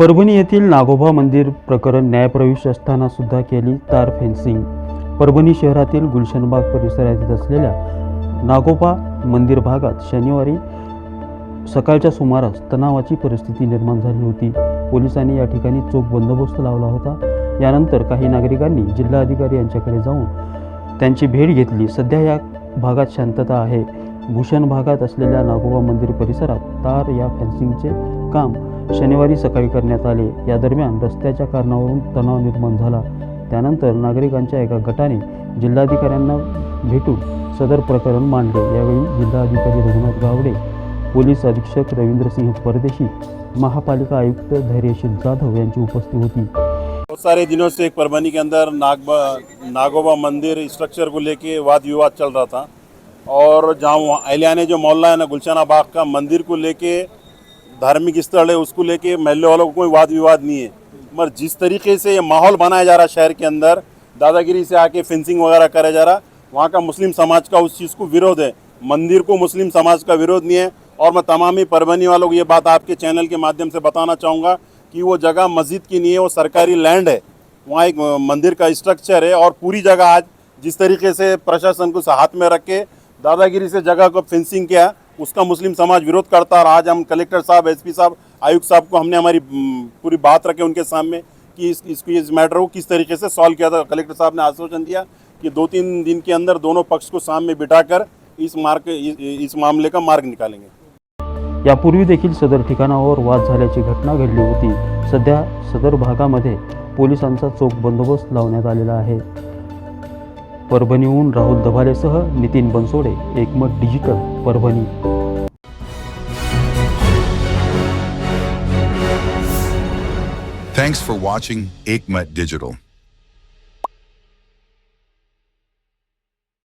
परभणी येथील नागोबा मंदिर प्रकरण न्यायप्रवेश असताना सुद्धा केली तार फेन्सिंग. परभणी शहरातील गुलशनबाग परिसरात येत असलेल्या नागोबा मंदिर भागात शनिवारी सकाळच्या सुमारास तणावाची परिस्थिती निर्माण झाली होती. पोलिसांनी या ठिकाणी चोख बंदोबस्त लावला होता. यानंतर काही नागरिकांनी जिल्हाधिकारी यांच्याकडे जाऊन त्यांची भेट घेतली. सध्या या भागात शांतता आहे. भूषण भागात असलेल्या नागोबा मंदिर परिसरात तार या फेन्सिंगचे काम शनिवारी सकाळी करण्यात आले. या दरम्यान रस्त्याच्या कारणावरून तणाव निर्माण झाला. त्यानंतर नागरिकांच्या एका गटाने जिल्हाधिकाऱ्यांना भेटून सदर प्रकरण मांडले. यावेळी जिल्हाधिकारी रघुनाथ गावडे पोलीस अधीक्षक रवींद्रसिंह परदेशी महापालिका आयुक्त धैर्यशील जाधव यांची उपस्थित होती. बहुत सारे दिनों से एक परभनी के अंदर नागबा नागोबा मंदिर स्ट्रक्चर को लेके वाद विवाद चल रहा था। और जहाँ वहाँ ने जो मोहल्ला है ना गुलशाना बाग का मंदिर को लेके धार्मिक स्थल है, उसको लेके महल्ले वालों को कोई वाद विवाद नहीं है। मगर जिस तरीके से ये माहौल बनाया जा रहा शहर के अंदर, दादागिरी से आके फेंसिंग वगैरह करा जा रहा, वहाँ का मुस्लिम समाज का उस चीज़ को विरोध है। मंदिर को मुस्लिम समाज का विरोध नहीं है। और मैं तमाम परभनी वालों को ये बात आपके चैनल के माध्यम से बताना चाहूँगा कि वो जगह मस्जिद की नहीं है, वो सरकारी लैंड है। वहाँ एक मंदिर का स्ट्रक्चर है और पूरी जगह आज जिस तरीके से प्रशासन को हाथ में रख के दादागिरी से जगह को फेंसिंग किया उसका मुस्लिम समाज विरोध करता और आज हम कलेक्टर साहब एसपी साहब आयुक्त साहब को हमने हमारी पूरी बात रखे उनके सामने कि इस इसको इस मैटर को किस तरीके से सॉल्व किया था। कलेक्टर साहब ने आश्वासन दिया कि दो तीन दिन के अंदर दोनों पक्ष को सामने बिठाकर इस मार्ग इस, मामले का मार्ग निकालेंगे। यापूर्वी देखील सदर ठिकाणावर वाद झाल्याची घटना घडली होती. सध्या सदर भागामध्ये पोलिसांचा चोख बंदोबस्त आलेला आहे. परभणीहून Rahul दभालेसह Nitin Bansode Ekmat digital Parbhani Thanks for watching Aikmat Digital.